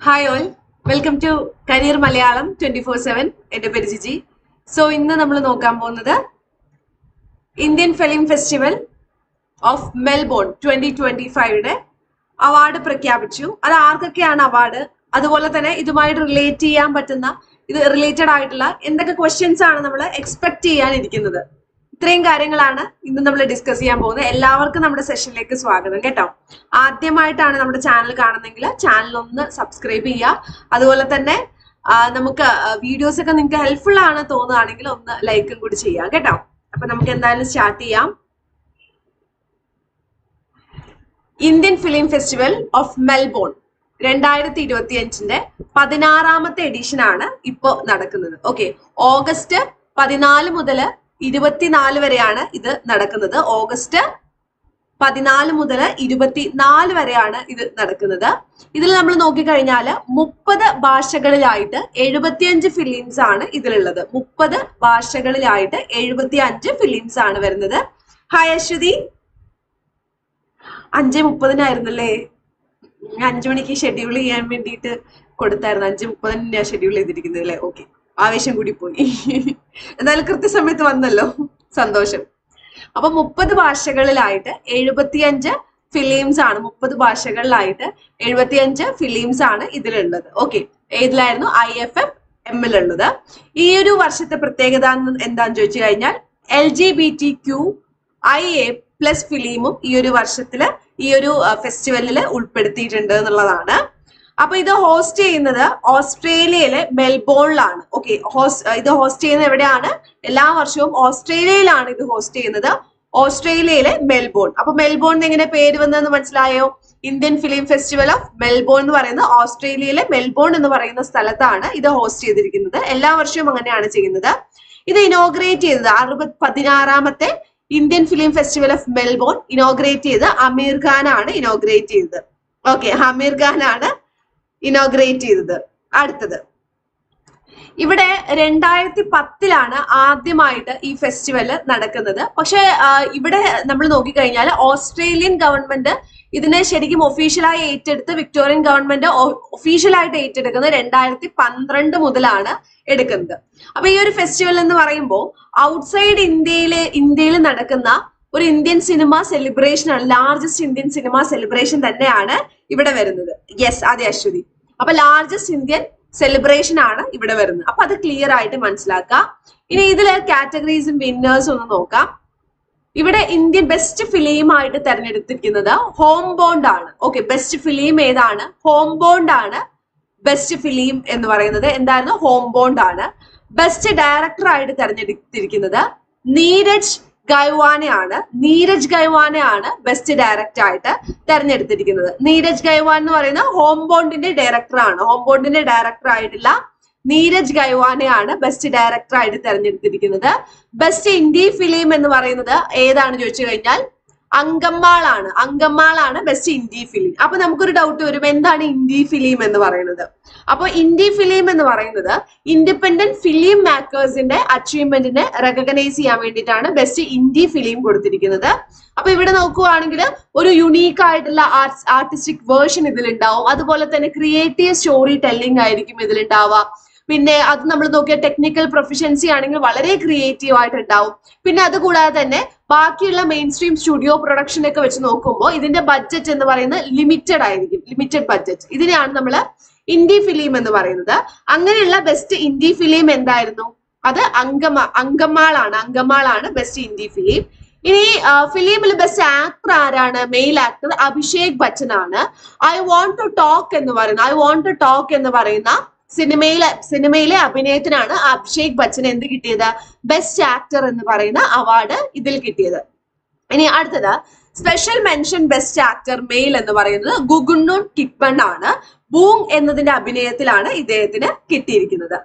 Hi all welcome to career Malayalam twenty four seven എന്റെ പേര് Jiji. So ഇന്ന് നമ്മൾ നോക്കാൻ പോകുന്നത് Indian film festival of Melbourne twenty twenty ഫൈവയുടെ award പ്രഖ്യാപിച്ചു. അത് ആർക്കൊക്കെയാണ് അവാർഡ് അതുപോലെ തന്നെ ഇതുമായിട്ട് റിലേറ്റ് ചെയ്യാൻ പറ്റുന്ന ഇത് റിലേറ്റഡ് ആയിട്ടുള്ള എന്തൊക്കെ ക്വസ്റ്റ്യൻസ് ആണ് നമ്മൾ എക്സ്പെക്ട് ചെയ്യാനിരിക്കുന്നത് ഇത്രയും കാര്യങ്ങളാണ് ഇന്ന് നമ്മൾ ഡിസ്കസ് ചെയ്യാൻ പോകുന്നത്. എല്ലാവർക്കും നമ്മുടെ സെഷനിലേക്ക് സ്വാഗതം കേട്ടോ. ആദ്യമായിട്ടാണ് നമ്മുടെ ചാനൽ കാണുന്നെങ്കിൽ ചാനൽ ഒന്ന് സബ്സ്ക്രൈബ് ചെയ്യുക. അതുപോലെ തന്നെ നമുക്ക് വീഡിയോസ് ഒക്കെ നിങ്ങൾക്ക് ഹെൽപ്ഫുൾ ആണ് തോന്നുകയാണെങ്കിൽ ഒന്ന് ലൈക്കും കൂടി ചെയ്യാം കേട്ടോ. അപ്പൊ നമുക്ക് എന്തായാലും സ്റ്റാർട്ട് ചെയ്യാം. Indian film festival of Melbourne രണ്ടായിരത്തി ഇരുപത്തി അഞ്ചിന്റെ പതിനാറാമത്തെ എഡിഷൻ ആണ് ഇപ്പോ നടക്കുന്നത്. ഓക്കെ ഓഗസ്റ്റ് പതിനാല് മുതൽ ഇരുപത്തിനാല് വരെയാണ് ഇത് നടക്കുന്നത്. ഓഗസ്റ്റ് പതിനാല് മുതൽ ഇരുപത്തിനാല് വരെയാണ് ഇത് നടക്കുന്നത്. ഇതിൽ നമ്മൾ നോക്കിക്കഴിഞ്ഞാൽ മുപ്പത് ഭാഷകളിലായിട്ട് എഴുപത്തിയഞ്ച് ഫിലിംസ് ആണ് ഇതിലുള്ളത്. മുപ്പത് ഭാഷകളിലായിട്ട് എഴുപത്തി അഞ്ച് ഫിലിംസ് ആണ് വരുന്നത്. ഹായ് അശ്വതി. അഞ്ച് മുപ്പതിനായിരുന്നല്ലേ? അഞ്ചു മണിക്ക് ഷെഡ്യൂൾ ചെയ്യാൻ വേണ്ടിയിട്ട് കൊടുത്തായിരുന്നു. അഞ്ച് മുപ്പതിന് ഷെഡ്യൂൾ ചെയ്തിരിക്കുന്നത് അല്ലേ? ഓക്കെ ആവേശം കൂടി പോയി. എന്നാലും കൃത്യസമയത്ത് വന്നല്ലോ. സന്തോഷം. അപ്പൊ മുപ്പത് ഭാഷകളിലായിട്ട് എഴുപത്തിയഞ്ച് ഫിലിംസ് ആണ്. മുപ്പത് ഭാഷകളിലായിട്ട് എഴുപത്തിയഞ്ച് ഫിലിംസ് ആണ് ഇതിലുള്ളത്. ഓക്കെ ഏതിലായിരുന്നു? ഐ എഫ് എഫ് എമ്മിലുള്ളത് ഈ ഒരു വർഷത്തെ പ്രത്യേകത എന്താന്ന് ചോദിച്ചു കഴിഞ്ഞാൽ L G B T Q I A plus ഫിലിമും ഈ ഒരു വർഷത്തിൽ ഈ ഒരു ഫെസ്റ്റിവലിൽ ഉൾപ്പെടുത്തിയിട്ടുണ്ട് എന്നുള്ളതാണ്. അപ്പൊ ഇത് ഹോസ്റ്റ് ചെയ്യുന്നത് ഓസ്ട്രേലിയയിലെ മെൽബോണിലാണ്. ഓക്കെ ഇത് ഹോസ്റ്റ് ചെയ്യുന്നത് എവിടെയാണ്? എല്ലാ വർഷവും ഓസ്ട്രേലിയയിലാണ് ഇത് ഹോസ്റ്റ് ചെയ്യുന്നത്. ഓസ്ട്രേലിയയിലെ മെൽബോൺ. അപ്പൊ മെൽബോണിന് എങ്ങനെ പേര് വന്നതെന്ന് മനസ്സിലായോ? Indian film festival of Melbourne എന്ന് പറയുന്നത് ഓസ്ട്രേലിയയിലെ മെൽബോൺ എന്ന് പറയുന്ന സ്ഥലത്താണ് ഇത് ഹോസ്റ്റ് ചെയ്തിരിക്കുന്നത്. എല്ലാ വർഷവും അങ്ങനെയാണ് ചെയ്യുന്നത്. ഇത് ഇനോഗ്രേറ്റ് ചെയ്തത് അറുപത് പതിനാറാമത്തെ Indian film festival of Melbourne inaugurate ചെയ്ത് അമീർ ഖാൻ ആണ് ഇനോഗ്രേറ്റ് ചെയ്തത്. ഓക്കെ അമീർ ഖാൻ ആണ് ഇനോഗ്രേറ്റ് ചെയ്തത്. അടുത്തത്. ഇവിടെ രണ്ടായിരത്തി പത്തിലാണ് ആദ്യമായിട്ട് ഈ ഫെസ്റ്റിവൽ നടക്കുന്നത്. പക്ഷെ ഇവിടെ നമ്മൾ നോക്കിക്കഴിഞ്ഞാൽ ഓസ്ട്രേലിയൻ ഗവൺമെന്റ് ഇതിനെ ശരിക്കും ഒഫീഷ്യലായി ഏറ്റെടുത്ത് വിക്ടോറിയൻ ഗവൺമെന്റ് ഒഫീഷ്യലായിട്ട് ഏറ്റെടുക്കുന്നത് രണ്ടായിരത്തി പന്ത്രണ്ട് മുതലാണ് എടുക്കുന്നത്. അപ്പൊ ഈ ഒരു ഫെസ്റ്റിവൽ എന്ന് പറയുമ്പോൾ ഔട്ട്സൈഡ് ഇന്ത്യയിലെ ഇന്ത്യയിൽ നടക്കുന്ന ഒരു ഇന്ത്യൻ സിനിമ സെലിബ്രേഷൻ ആണ് ലാർജസ്റ്റ് ഇന്ത്യൻ സിനിമ സെലിബ്രേഷൻ തന്നെയാണ് ഇവിടെ വരുന്നത്. യെസ് അതെ അശ്വതി. അപ്പൊ ലാർജസ്റ്റ് ഇന്ത്യൻ സെലിബ്രേഷൻ ആണ് ഇവിടെ വരുന്നത്. അപ്പൊ അത് ക്ലിയർ ആയിട്ട് മനസ്സിലാക്കാം ഇനി ഇതിൽ കാറ്റഗറീസും വിന്നേഴ്സും ഒന്ന് നോക്കാം. ഇവിടെ ഇന്ത്യൻ ബെസ്റ്റ് ഫിലിം ആയിട്ട് തെരഞ്ഞെടുത്തിരിക്കുന്നത് ഹോം ബോണ്ട് ആണ്. ഓക്കെ ബെസ്റ്റ് ഫിലിം ഏതാണ്? ഹോം ബോണ്ട് ആണ് ബെസ്റ്റ് ഫിലിം എന്ന് പറയുന്നത്. എന്തായിരുന്നു? ഹോം ബോണ്ട് ആണ്. ബെസ്റ്റ് ഡയറക്ടർ ആയിട്ട് തെരഞ്ഞെടുത്തിരിക്കുന്നത് നീരജ് ഗൈവാനെ ആണ് നീരജ് ഗൈവാനെയാണ് ബെസ്റ്റ് ഡയറക്ടർ ആയിട്ട് തെരഞ്ഞെടുത്തിരിക്കുന്നത്. നീരജ് ഗൈവാൻ എന്ന് പറയുന്ന ഹോം ബോണ്ടിന്റെ ഡയറക്ടറാണ് ഹോം ബോണ്ടിന്റെ ഡയറക്ടർ ആയിട്ടുള്ള നീരജ് ഗൈവാനെയാണ് ബെസ്റ്റ് ഡയറക്ടർ ആയിട്ട് തെരഞ്ഞെടുത്തിരിക്കുന്നത്. ബെസ്റ്റ് ഇന്ത്യ ഫിലിം എന്ന് പറയുന്നത് ഏതാണ് ചോദിച്ചു കഴിഞ്ഞാൽ അങ്കമ്മാളാണ്. അങ്കമ്മാളാണ് ബെസ്റ്റ് ഇന്ത്യ ഫിലിം അപ്പൊ നമുക്കൊരു ഡൗട്ട് വരും എന്താണ് ഇന്ത്യ ഫിലിം എന്ന് പറയുന്നത്? അപ്പൊ ഇന്ത്യ ഫിലിം എന്ന് പറയുന്നത് ഇൻഡിപെൻഡന്റ് ഫിലിം മേക്കേഴ്സിന്റെ അച്ചീവ്മെന്റിനെ റെക്കഗ്നൈസ് ചെയ്യാൻ വേണ്ടിയിട്ടാണ് ബെസ്റ്റ് ഇന്ത്യ ഫിലിം കൊടുത്തിരിക്കുന്നത്. അപ്പൊ ഇവിടെ നോക്കുവാണെങ്കിൽ ഒരു യുണീക്ക് ആയിട്ടുള്ള ആർട്സ് ആർട്ടിസ്റ്റിക് വേർഷൻ ഇതിലുണ്ടാവും. അതുപോലെ തന്നെ ക്രിയേറ്റീവ് സ്റ്റോറി ടെല്ലിംഗ് ആയിരിക്കും ഇതിലുണ്ടാവുക. പിന്നെ അത് നമ്മൾ നോക്കിയ ടെക്നിക്കൽ പ്രൊഫഷൻസി ആണെങ്കിൽ വളരെ ക്രിയേറ്റീവ് ആയിട്ടുണ്ടാവും. പിന്നെ അതുകൂടാതെ തന്നെ ബാക്കിയുള്ള മെയിൻ സ്ട്രീം സ്റ്റുഡിയോ പ്രൊഡക്ഷനൊക്കെ വെച്ച് നോക്കുമ്പോൾ ഇതിന്റെ ബഡ്ജറ്റ് എന്ന് പറയുന്നത് ലിമിറ്റഡ് ആയിരിക്കും. ലിമിറ്റഡ് ബഡ്ജറ്റ് ഇതിനെയാണ് നമ്മൾ ഇന്ത്യ ഫിലിം എന്ന് പറയുന്നത്. അങ്ങനെയുള്ള ബെസ്റ്റ് ഇന്ത്യ ഫിലിം എന്തായിരുന്നു? അത് അങ്കമ അങ്കമാളാണ്. അങ്കമാളാണ് ബെസ്റ്റ് ഇന്ത്യ ഫിലിം ഇനി ഫിലിമിൽ ബെസ്റ്റ് ആക്ടർ ആരാണ്? മെയിൽ ആക്ടർ അഭിഷേക് ബച്ചൻ ആണ് ഐ വോണ്ട് ടു ടോക്ക് എന്ന് പറയുന്ന ഐ വോണ്ട് ടു ടോക്ക് എന്ന് പറയുന്ന സിനിമയിലെ സിനിമയിലെ അഭിനയത്തിനാണ് അഭിഷേക് ബച്ചൻ എന്ത് കിട്ടിയത്? ബെസ്റ്റ് ആക്ടർ എന്ന് പറയുന്ന അവാർഡ് ഇതിൽ കിട്ടിയത്. ഇനി അടുത്തത് special mention best actor male എന്ന് പറയുന്നത് ഗുഗുണ്ണൂൺ കിപ്പൺ ആണ്. ബൂങ് എന്നതിന്റെ അഭിനയത്തിലാണ് ഇദ്ദേഹത്തിന് കിട്ടിയിരിക്കുന്നത്.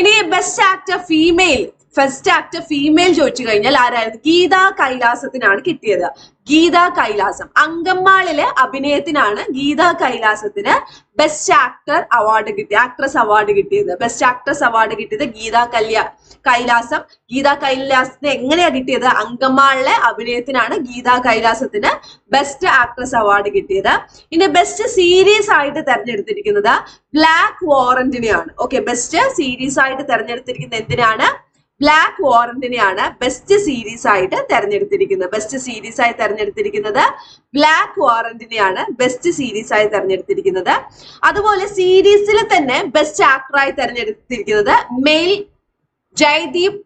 ഇനി best actor female first actor female ചോദിച്ചു കഴിഞ്ഞാൽ ആരായിരുന്നു? ഗീത കൈലാസത്തിനാണ് കിട്ടിയത്. ഗീത കൈലാസം. അങ്കമ്മാളിലെ അഭിനയത്തിനാണ് ഗീത കൈലാസത്തിന് ബെസ്റ്റ് ആക്ടർ അവാർഡ് കിട്ടിയത്. ആക്ട്രസ് അവാർഡ് കിട്ടിയത്. ബെസ്റ്റ് ആക്ട്രസ് അവാർഡ് കിട്ടിയത് ഗീത കല്യാ കൈലാസം. ഗീത കൈലാസത്തിന് എങ്ങനെയാ കിട്ടിയത്? അങ്കമാളിലെ അഭിനയത്തിനാണ് ഗീത കൈലാസത്തിന് ബെസ്റ്റ് ആക്ട്രസ് അവാർഡ് കിട്ടിയത്. ഇനി ബെസ്റ്റ് സീരീസ് ആയിട്ട് തെരഞ്ഞെടുത്തിരിക്കുന്നത് ബ്ലാക്ക് വാറന്റിനെയാണ് ഓക്കെ ബെസ്റ്റ് സീരീസ് ആയിട്ട് തെരഞ്ഞെടുത്തിരിക്കുന്നത് എന്തിനാണ്? ബ്ലാക്ക് വാറന്റിനെയാണ് ബെസ്റ്റ് സീരീസ് ആയിട്ട് തെരഞ്ഞെടുത്തിരിക്കുന്നത്. ബെസ്റ്റ് സീരീസ് ആയി തെരഞ്ഞെടുത്തിരിക്കുന്നത് ബ്ലാക്ക് വാറന്റിനെയാണ് ബെസ്റ്റ് സീരീസ് ആയി തെരഞ്ഞെടുത്തിരിക്കുന്നത്. അതുപോലെ സീരീസിൽ തന്നെ ബെസ്റ്റ് ആക്ടറായി തെരഞ്ഞെടുത്തിരിക്കുന്നത് മെയിൽ ജയ്ദീപ്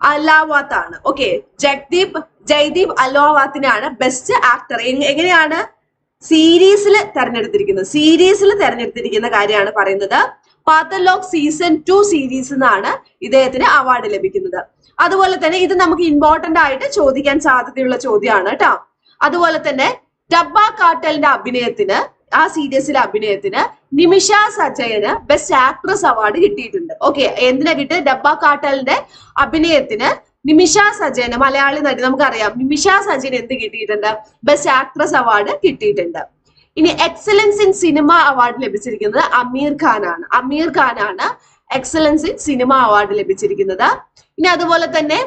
അലാവാത്ത് ആണ്. ഓക്കെ ജഗ്ദീപ് ജയ്ദീപ് അലാവാത്തിനാണ് ബെസ്റ്റ് ആക്ടർ എങ്ങനെയാണ്? സീരീസിൽ തെരഞ്ഞെടുത്തിരിക്കുന്നത്. സീരീസിൽ തെരഞ്ഞെടുത്തിരിക്കുന്ന കാര്യമാണ് പറയുന്നത്. പാത്തലോഗ് സീസൺ ടു സീരീസ് എന്നാണ് ഇദ്ദേഹത്തിന് അവാർഡ് ലഭിക്കുന്നത്. അതുപോലെ തന്നെ ഇത് നമുക്ക് ഇമ്പോർട്ടന്റ് ആയിട്ട് ചോദിക്കാൻ സാധ്യതയുള്ള ചോദ്യമാണ് കേട്ടോ അതുപോലെ തന്നെ ഡബ്ബ കാട്ടലിന്റെ അഭിനയത്തിന് ആ സീരീസിലെ അഭിനയത്തിന് നിമിഷ സജയന് ബെസ്റ്റ് ആക്ട്രസ് അവാർഡ് കിട്ടിയിട്ടുണ്ട്. ഓക്കെ എന്തിനാ കിട്ടിയത്? ഡബ്ബ കാട്ടലിന്റെ അഭിനയത്തിന് നിമിഷ സജയന് മലയാളി നടി നമുക്കറിയാം. നിമിഷ സജയന് എന്ത് കിട്ടിയിട്ടുണ്ട്? ബെസ്റ്റ് ആക്ട്രസ് അവാർഡ് കിട്ടിയിട്ടുണ്ട്. ഇനി എക്സലൻസ് ഇൻ സിനിമ അവാർഡ് ലഭിച്ചിരിക്കുന്നത് അമീർ ഖാനാണ്. അമീർ ഖാനാണ് എക്സലൻസ് ഇൻ സിനിമ അവാർഡ് ലഭിച്ചിരിക്കുന്നത്. ഇനി അതുപോലെ തന്നെ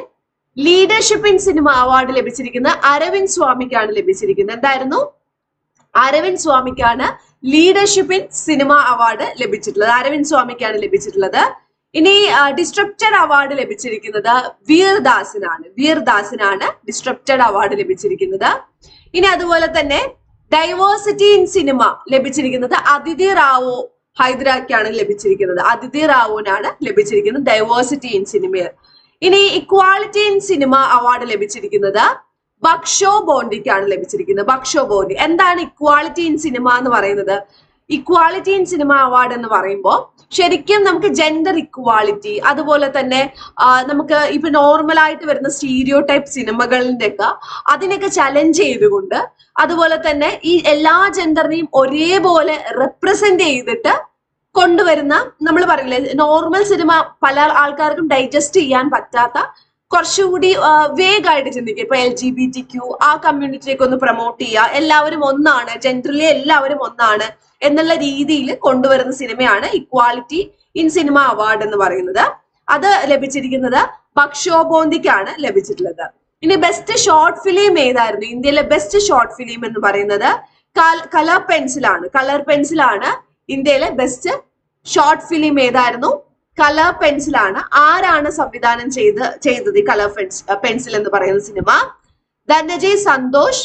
ലീഡർഷിപ്പ് ഇൻ സിനിമ അവാർഡ് ലഭിച്ചിരിക്കുന്നത് അരവിന്ദ് സ്വാമിക്കാണ് ലഭിച്ചിരിക്കുന്നത്. എന്തായിരുന്നു? അരവിന്ദ് സ്വാമിക്കാണ് ലീഡർഷിപ്പ് ഇൻ സിനിമ അവാർഡ് ലഭിച്ചിട്ടുള്ളത്. അരവിന്ദ് സ്വാമിക്കാണ് ലഭിച്ചിട്ടുള്ളത്. ഇനി ഡിസ്ട്രപ്റ്റഡ് അവാർഡ് ലഭിച്ചിരിക്കുന്നത് വീർദാസിനാണ്. വീർദാസിനാണ് ഡിസ്ട്രപ്റ്റഡ് അവാർഡ് ലഭിച്ചിരിക്കുന്നത്. ഇനി അതുപോലെ തന്നെ ഡൈവേഴ്സിറ്റി ഇൻ സിനിമ ലഭിച്ചിരിക്കുന്നത് അതിഥി റാവു ഹൈദരാക്കാണ് ലഭിച്ചിരിക്കുന്നത്. അതിഥി റാവുവിനാണ് ലഭിച്ചിരിക്കുന്നത് ഡൈവേഴ്സിറ്റി ഇൻ സിനിമ ഇനി ഇക്വാളിറ്റി ഇൻ സിനിമ അവാർഡ് ലഭിച്ചിരിക്കുന്നത് ബക്ഷോ ബോണ്ടിക്കാണ് ലഭിച്ചിരിക്കുന്നത്. ബക്ഷോ ബോണ്ടി എന്താണ് ഇക്വാളിറ്റി ഇൻ സിനിമ എന്ന് പറയുന്നത്? ഇക്വാളിറ്റി ഇൻ സിനിമ അവാർഡ് എന്ന് പറയുമ്പോൾ ശരിക്കും നമുക്ക് ജെൻഡർ ഇക്വാളിറ്റി അതുപോലെ തന്നെ നമുക്ക് ഇപ്പൊ നോർമലായിട്ട് വരുന്ന സ്റ്റീരിയോ ടൈപ്പ് സിനിമകളിന്റെ ഒക്കെ അതിനൊക്കെ ചലഞ്ച് ചെയ്തുകൊണ്ട് അതുപോലെ തന്നെ ഈ എല്ലാ ജെൻഡറിനെയും ഒരേപോലെ റെപ്രസെന്റ് ചെയ്തിട്ട് കൊണ്ടുവരുന്ന നമ്മൾ പറയില്ലേ നോർമൽ സിനിമ പല ആൾക്കാർക്കും ഡൈജസ്റ്റ് ചെയ്യാൻ പറ്റാത്ത കുറച്ചുകൂടി വേഗമായിട്ട് ചിന്തിക്കുക. ഇപ്പൊ L G B T Q ആ കമ്മ്യൂണിറ്റിയൊക്കെ ഒന്ന് പ്രൊമോട്ട് ചെയ്യുക. എല്ലാവരും ഒന്നാണ്. ജനറലി എല്ലാവരും ഒന്നാണ് എന്നുള്ള രീതിയിൽ കൊണ്ടുവരുന്ന സിനിമയാണ് ഇക്വാലിറ്റി ഇൻ സിനിമ അവാർഡ് എന്ന് പറയുന്നത്. അത് ലഭിച്ചിരിക്കുന്നത് ബക്ഷോബോന്തിക്കാണ് ലഭിച്ചിട്ടുള്ളത്. ഇനി ബെസ്റ്റ് ഷോർട്ട് ഫിലിം ഏതായിരുന്നു? ഇന്ത്യയിലെ ബെസ്റ്റ് ഷോർട്ട് ഫിലിം എന്ന് പറയുന്നത് കളർ പെൻസിലാണ് കളർ പെൻസിലാണ് ഇന്ത്യയിലെ ബെസ്റ്റ് ഷോർട്ട് ഫിലിം ഏതായിരുന്നു? കളർ പെൻസിലാണ് ആരാണ് സംവിധാനം ചെയ്ത് ചെയ്തത് ഈ കളർ പെൻസിൽ എന്ന് പറയുന്ന സിനിമ? ധനജയ് സന്തോഷ്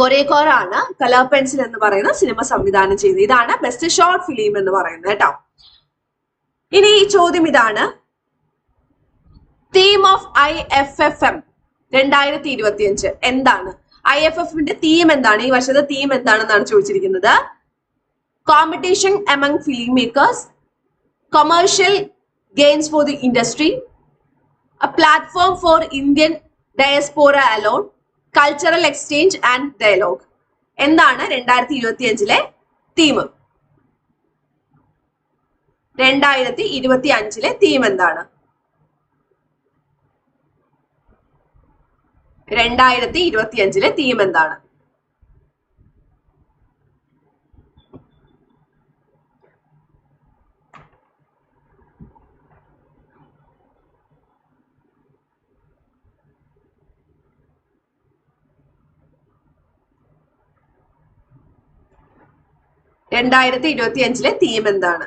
ഗൊരേക്കോർ ആണ് കളർ പെൻസിൽ എന്ന് പറയുന്ന സിനിമ സംവിധാനം ചെയ്തത്. ഇതാണ് ബെസ്റ്റ് ഷോർട്ട് ഫിലിം എന്ന് പറയുന്നത് കേട്ടോ. ഇനി ഈ ചോദ്യം ഇതാണ്. Theme of I F F M രണ്ടായിരത്തി ഇരുപത്തി അഞ്ച് എന്താണ് ഐ എഫ് എഫിന്റെ തീം എന്താണ്? ഈ വർഷത്തെ തീം എന്താണെന്നാണ് ചോദിച്ചിരിക്കുന്നത്. Competition among film makers commercial gains for the industry, a platform for Indian diaspora alone, cultural exchange and dialogue. എന്താണ് രണ്ടായിരത്തി ഇരുപത്തി അഞ്ചിലെ തീം രണ്ടായിരത്തി ഇരുപത്തി അഞ്ചിലെ തീം എന്താണ് രണ്ടായിരത്തി ഇരുപത്തി അഞ്ചിലെ തീം എന്താണ് രണ്ടായിരത്തി ഇരുപത്തി അഞ്ചിലെ തീം എന്താണ്?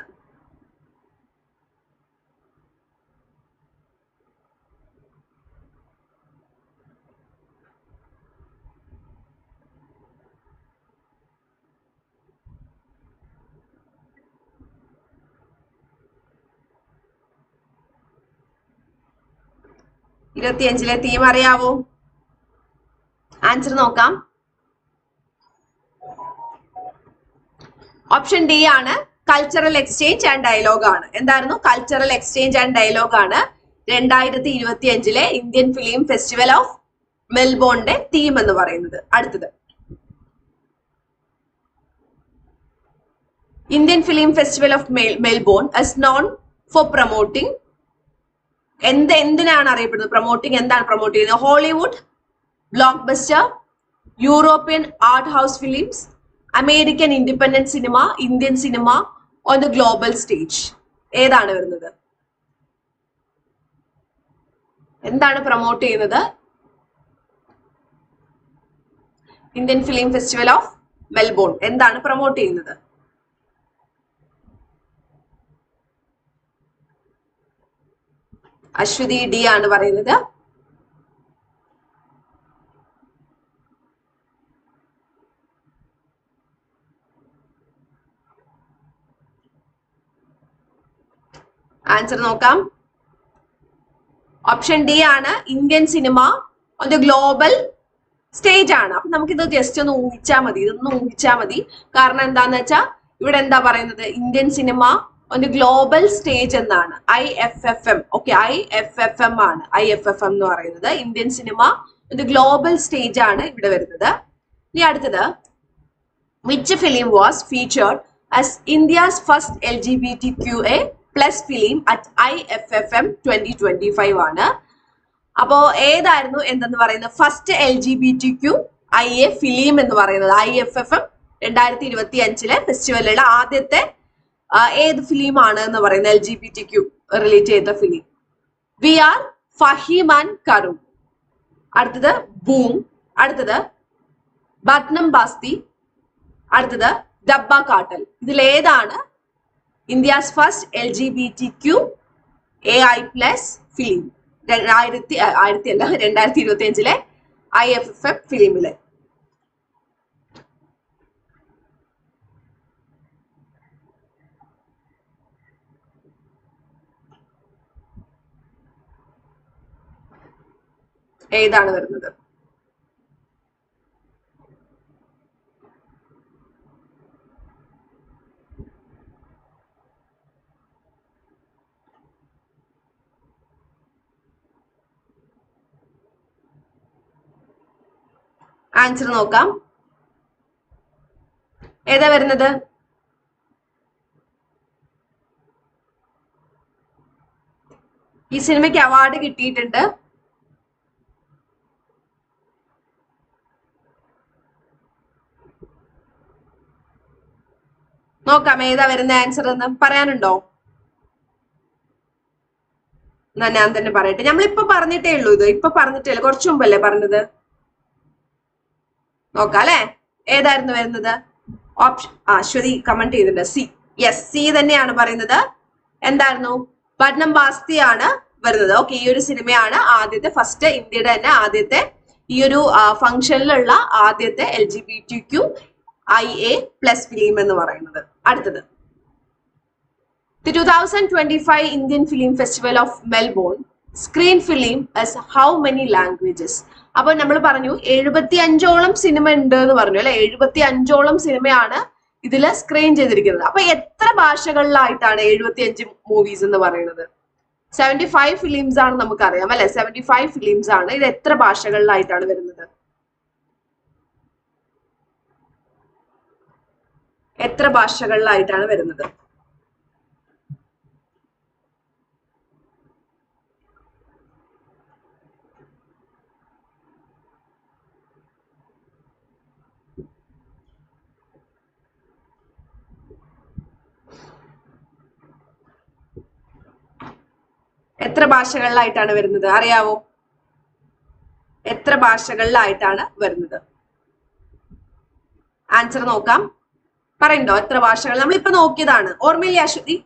ഇരുപത്തിയഞ്ചിലെ തീം അറിയാവോ? ആൻസർ നോക്കാം. ഓപ്ഷൻ ഡി ആണ് കൾച്ചറൽ എക്സ്ചേഞ്ച് ആൻഡ് ഡയലോഗ് ആണ്. എന്തായിരുന്നു? കൾച്ചറൽ എക്സ്ചേഞ്ച് ആൻഡ് ഡയലോഗ് ആണ്. രണ്ടായിരത്തി ഇരുപത്തി അഞ്ചിലെ ഇന്ത്യൻ ഫിലിം ഫെസ്റ്റിവൽ ഓഫ് മെൽബോണിന്റെ തീം എന്ന് പറയുന്നത്. അടുത്തത്. Indian film festival of Melbourne as known for promoting എന്ത് എന്തിനാണ് അറിയപ്പെടുന്നത്? പ്രൊമോട്ടിംഗ് എന്താണ് പ്രൊമോട്ട് ചെയ്യുന്നത്? Hollywood blockbuster European art house films American independent cinema Indian cinema on the global stage ഏതാണ് വരുന്നത്? എന്താണ് പ്രൊമോട്ട് ചെയ്യുന്നത്? Indian film festival of Melbourne എന്താണ് പ്രൊമോട്ട് ചെയ്യുന്നത്? അശ്വതി ഡി ആണ് പറയുന്നത്. ആൻസർ നോക്കാം. ഓപ്ഷൻ ഡി ആണ് ഇന്ത്യൻ സിനിമ ഒരു ഗ്ലോബൽ സ്റ്റേജ് ആണ്. അപ്പൊ നമുക്കിത് ജസ്റ്റ് ഒന്ന് ഊഹിച്ചാൽ മതി. ഇതൊന്ന് ഊഹിച്ചാൽ മതി. കാരണം എന്താന്ന് വെച്ചാൽ ഇവിടെ എന്താ പറയുന്നത്? ഇന്ത്യൻ സിനിമ ഒരു ഗ്ലോബൽ സ്റ്റേജ് എന്നാണ്. I F F M okay I F F M ആണ്. ഐ എഫ് എഫ് എം എന്ന് പറയുന്നത്. ഇന്ത്യൻ സിനിമ ഒരു ഗ്ലോബൽ സ്റ്റേജ് ആണ് ഇവിടെ വരുന്നത്. ഇനി അടുത്തത്. Which film was featured as India's first LGBTQA plus film at I F F M twenty twenty five ആണ്. അപ്പോ ഏതായിരുന്നു എന്തെന്ന് പറയുന്നത്? First L G B T Q I A film എന്ന് പറയുന്നത് ഐ എഫ് എഫ് എം രണ്ടായിരത്തി ഇരുപത്തി അഞ്ചിലെ ഫെസ്റ്റിവലിലെ ആദ്യത്തെ ഏത് ഫിലിം ആണ് എന്ന് പറയുന്നത്? L G B T Q relate ചെയ്ത film we are Faheem and Karun അടുത്തത് ബൂം അടുത്തത് ബത്നം ബാസ്തി അടുത്തത് ഡബ്ബ കാട്ടൽ ഇതിലേതാണ് India's first L G B T Q A I plus film. രണ്ടായിരത്തി ആയിരത്തി അല്ല രണ്ടായിരത്തി ഇരുപത്തി അഞ്ചിലെ ഐ എഫ് എഫ് എഫ് ഫിലിമിൽ. ഏതാണ് വരുന്നത്? ആൻസർ നോക്കാം. ഏതാ വരുന്നത്? ഈ സിനിമയ്ക്ക് അവാർഡ് കിട്ടിയിട്ടുണ്ട്. നോക്കാം ഏതാ വരുന്ന ആൻസർ എന്ന്. പറയാനുണ്ടോ? എന്നാ ഞാൻ തന്നെ പറയട്ടെ. നമ്മളിപ്പോ പറഞ്ഞിട്ടേ ഉള്ളൂ ഇത്. ഇപ്പൊ പറഞ്ഞിട്ടേ കുറച്ചു മുമ്പല്ലേ പറഞ്ഞത്? നോക്കാം അല്ലെ ഏതായിരുന്നു വരുന്നത്? ഓപ്ഷൻ അശ്വതി കമന്റ് ചെയ്തിട്ടുണ്ട്. സി യെസ് സി തന്നെയാണ് പറയുന്നത്. എന്തായിരുന്നു? പട്നം വാസ്തിയാണ് വരുന്നത്. ഓക്കെ ഈ ഒരു സിനിമയാണ് ആദ്യത്തെ ഫസ്റ്റ് ഇന്ത്യയുടെ തന്നെ ആദ്യത്തെ ഈ ഒരു ഫംഗ്ഷനിലുള്ള ആദ്യത്തെ L G B T Q I A plus film എന്ന് പറയുന്നത്. അടുത്തത്. The 2025 Indian Film Festival of Melbourne screen film as how many languages അപ്പൊ നമ്മൾ പറഞ്ഞു എഴുപത്തി അഞ്ചോളം സിനിമ ഉണ്ട് എന്ന് പറഞ്ഞു. അല്ലെ? എഴുപത്തി അഞ്ചോളം സിനിമയാണ് ഇതിൽ സ്ക്രീൻ ചെയ്തിരിക്കുന്നത്. അപ്പൊ എത്ര ഭാഷകളിലായിട്ടാണ് എഴുപത്തി അഞ്ച് മൂവീസ് എന്ന് പറയുന്നത്? സെവന്റി ഫൈവ് ഫിലിംസ് ആണ് നമുക്കറിയാം അല്ലെ? സെവന്റി ഫൈവ് ഫിലിംസ് ആണ്. ഇത് എത്ര ഭാഷകളിലായിട്ടാണ് വരുന്നത്? എത്ര ഭാഷകളിലായിട്ടാണ് വരുന്നത്? എത്ര ഭാഷകളിലായിട്ടാണ് വരുന്നത്? അറിയാവോ? എത്ര ഭാഷകളിലായിട്ടാണ് വരുന്നത്? ആൻസർ നോക്കാം. പറയണ്ടോ? എത്ര ഭാഷകൾ? നമ്മളിപ്പോ നോക്കിയതാണ്. ഓർമ്മയില്ലേ അശ്വതി?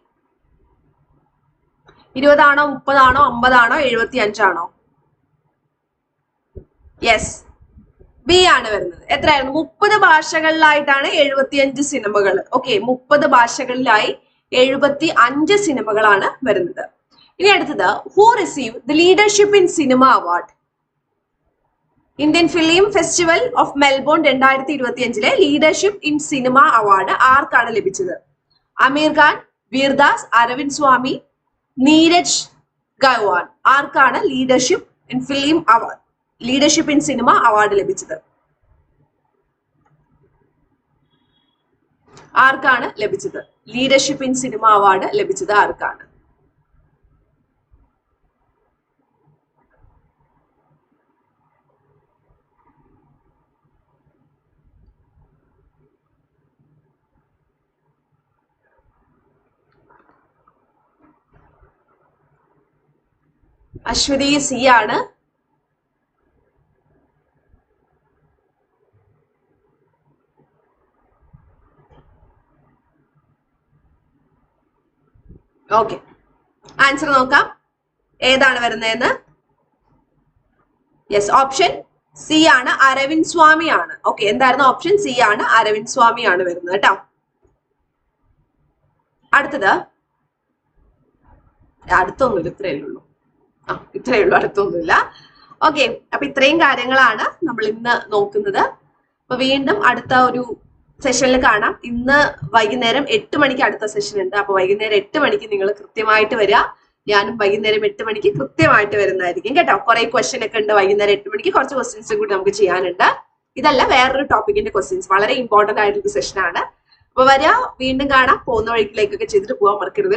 ഇരുപതാണോ മുപ്പതാണോ അമ്പതാണോ എഴുപത്തി അഞ്ചാണോ യെസ് ബി ആണ് വരുന്നത്. എത്രയായിരുന്നു? മുപ്പത് ഭാഷകളിലായിട്ടാണ് എഴുപത്തിയഞ്ച് സിനിമകൾ ഓക്കെ മുപ്പത് ഭാഷകളിലായി എഴുപത്തി അഞ്ച് സിനിമകളാണ് വരുന്നത്. ഇനി അടുത്തത് who receive the leadership in cinema award Indian film festival of Melbourne രണ്ടായിരത്തി ഇരുപത്തി അഞ്ചിലെ ലീഡർഷിപ്പ് ഇൻ സിനിമ അവാർഡ് ആർക്കാണ് ലഭിച്ചത്? അമീർ ഖാൻ വീർദാസ് അരവിന്ദ് സ്വാമി നീരജ് ഗവാൻ ആർക്കാണ് leadership in film award leadership in cinema award ലഭിച്ചത്? ആർക്കാണ് ലഭിച്ചത്? ലീഡർഷിപ്പ് ഇൻ സിനിമ അവാർഡ് ലഭിച്ചത് ആർക്കാണ്? അശ്വതി സി ആണ്. ഓക്കെ ആൻസർ നോക്കാം. ഏതാണ് വരുന്നതെന്ന്? യെസ് ഓപ്ഷൻ സി ആണ് അരവിന്ദ് സ്വാമി ആണ്. ഓക്കെ എന്തായിരുന്നു ഓപ്ഷൻ സി ആണ് അരവിന്ദ് സ്വാമി ആണ് വരുന്നത് കേട്ടോ. അടുത്തത്. അടുത്തൊന്നുമില്ല ഇത്രയേ ഉള്ളൂ. ആ ഇത്രയേ ഉള്ളൂ അടുത്തൊന്നുമില്ല. ഓക്കെ അപ്പൊ ഇത്രയും കാര്യങ്ങളാണ് നമ്മൾ ഇന്ന് നോക്കുന്നത്. അപ്പൊ വീണ്ടും അടുത്ത ഒരു സെഷനിൽ കാണാം. ഇന്ന് വൈകുന്നേരം എട്ട് മണിക്ക് അടുത്ത സെഷൻ ഉണ്ട്. അപ്പൊ വൈകുന്നേരം എട്ട് മണിക്ക് നിങ്ങൾ കൃത്യമായിട്ട് വരിക. ഞാനും വൈകുന്നേരം എട്ട് മണിക്ക് കൃത്യമായിട്ട് വരുന്നതായിരിക്കും കേട്ടോ. കുറെ ക്വസ്റ്റ്യൻ ഒക്കെ ഉണ്ട് വൈകുന്നേരം എട്ട് മണിക്ക്. കുറച്ച് ക്വസ്റ്റ്യൻസ് കൂടി നമുക്ക് ചെയ്യാനുണ്ട്. ഇതല്ല വേറൊരു ടോപ്പിക്കിന്റെ ക്വസ്റ്റ്യൻസ് വളരെ ഇമ്പോർട്ടന്റ് ആയിട്ടുള്ള സെഷനാണ് അപ്പൊ വരിക വീണ്ടും കാണാം. പോകുന്ന വഴിക്കിലേക്കൊക്കെ ചെയ്തിട്ട് പോകാൻ മറക്കരുത്.